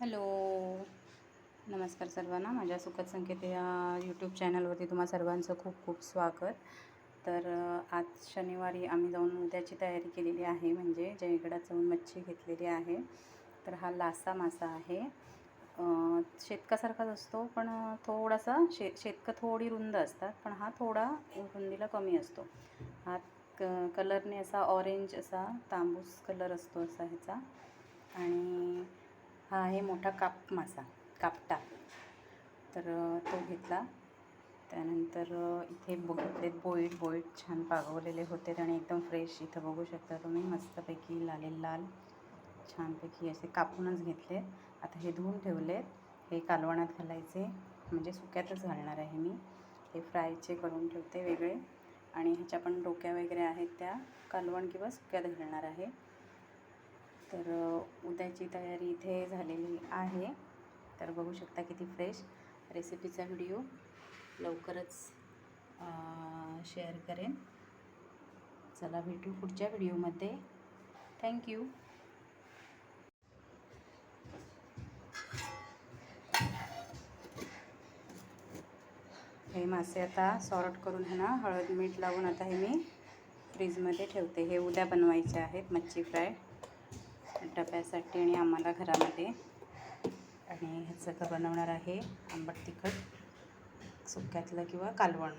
Hello. नमस्कार सर्वांना. माझ्या सुखद संकेत या यूट्यूब चॅनलवरती तुम्हा सर्वांचं खूप खूप स्वागत. तर आज शनिवारी आम्ही जाऊन उद्याची तयारी केलेली आहे. म्हणजे जयगडात जाऊन मच्छी घेतलेली आहे. तर हा लासा मासा आहे. शेतकासारखाच असतो पण थोडासा शे शेतकं थोडी रुंद असतात पण हा थोडा रुंदीला कमी असतो. हा क कलरने असा ऑरेंज असा तांबूस कलर असतो असा ह्याचा. हा आहे मोठा काप मासा कापटा. तर तो घेतला. त्यानंतर इथे बघितलेत बोईट बोईट छान पागवलेले होते आणि एकदम फ्रेश इथं बघू शकता तुम्ही. मस्तपैकी लालेल लाल छानपैकी असे कापूनच घेतले. आता हे धुवून ठेवलेत हे कालवणात घालायचे. म्हणजे सुक्यातच घालणार आहे मी. हे फ्रायचे करून ठेवते वेगळे. आणि ह्याच्या पण डोक्या वगैरे आहेत त्या. कालवण किंवा सुक्यात घालणार आहे. तर उद्याची तयारी इथे झालेली आहे. तर बघू शकता किती फ्रेश रेसिपीचा व्हिडिओ लवकरच शेअर करेन. चला भेटू पुढच्या व्हिडिओमध्ये थँक्यू हे मासे आता सॉर्ट करून आहे ना हळद मीठ लावून आता हे मी फ्रीजमध्ये ठेवते. हे उद्या बनवायचे आहेत मच्छी फ्राय. डब्यासाठी आणि आम्हाला घरामध्ये. आणि ह्याचं बनवणार आहे आंबट तिखट सुक्यातलं किंवा कालवण.